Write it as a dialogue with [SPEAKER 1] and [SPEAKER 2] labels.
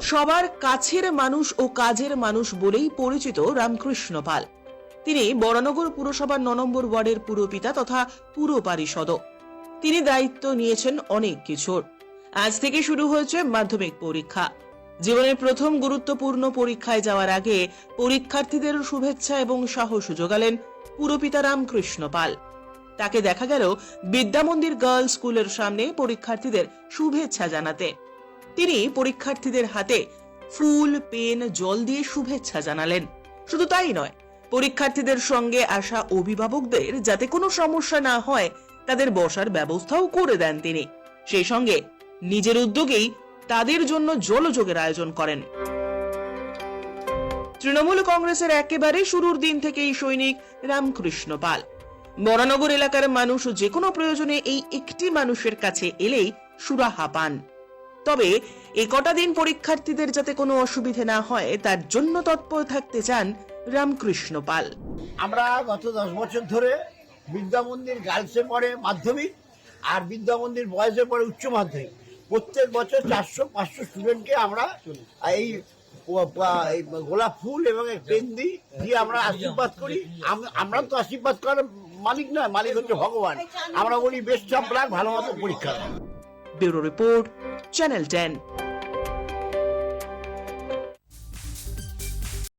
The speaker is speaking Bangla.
[SPEAKER 1] সবার কাছের মানুষ ও কাজের মানুষ বলেই পরিচিত রামকৃষ্ণ পাল। তিনি বরানগর পুরসভার ন নম্বর ওয়ার্ডের পুরপিতা তথা পুর পারিষদ তিনি দায়িত্ব নিয়েছেন অনেক কিছুর। আজ থেকে শুরু হয়েছে মাধ্যমিক পরীক্ষা। জীবনের প্রথম গুরুত্বপূর্ণ পরীক্ষায় যাওয়ার আগে পরীক্ষার্থীদের শুভেচ্ছা এবং সাহস যোগালেন পুরপিতা রামকৃষ্ণ পাল। তাকে দেখা গেল বিদ্যামন্দির গার্লস স্কুলের সামনে পরীক্ষার্থীদের শুভেচ্ছা জানাতে। তিনি পরীক্ষার্থীদের হাতে ফুল, পেন, জল দিয়ে শুভেচ্ছা জানালেন। শুধু তাই নয়, পরীক্ষার্থীদের সঙ্গে আসা অভিভাবকদের যাতে কোনো সমস্যা না হয়, তাদের বসার ব্যবস্থাও করে দেন তিনি। সেই সঙ্গে নিজের উদ্যোগেই তাদের জন্য জলযোগের আয়োজন করেন। তৃণমূল কংগ্রেসের একেবারে শুরুর দিন থেকেই সৈনিক রামকৃষ্ণ পাল বরানগর এলাকার মানুষ যে কোনো প্রয়োজনে এই একটি মানুষের কাছে এলেই সুরাহা পান। তবে এ কটা দিন পরীক্ষার্থীদের যাতে কোনো অসুবিধে না হয়, তার জন্য তৎপর থাকতে চান রামকৃষ্ণ পাল।
[SPEAKER 2] আমরা গত দশ বছর ধরে বিদ্যা মন্দির গার্লসে পড়ে মাধ্যমিক আর বিদ্যা মন্দির বয়েজে পড়ে উচ্চ মাধ্যমিক। প্রত্যেক বছর চারশো, পাঁচশো স্টুডেন্টকে আমরা এই গোলাপ ফুল এবং পেন দিই দিয়ে আমরা আশীর্বাদ করি। আমরা তো আশীর্বাদ করার মালিক নয় মালিক হচ্ছে ভগবান আমরা বলি বেস্ট অফ লাক ভালো মতো পরীক্ষা।
[SPEAKER 1] Bureau report channel ten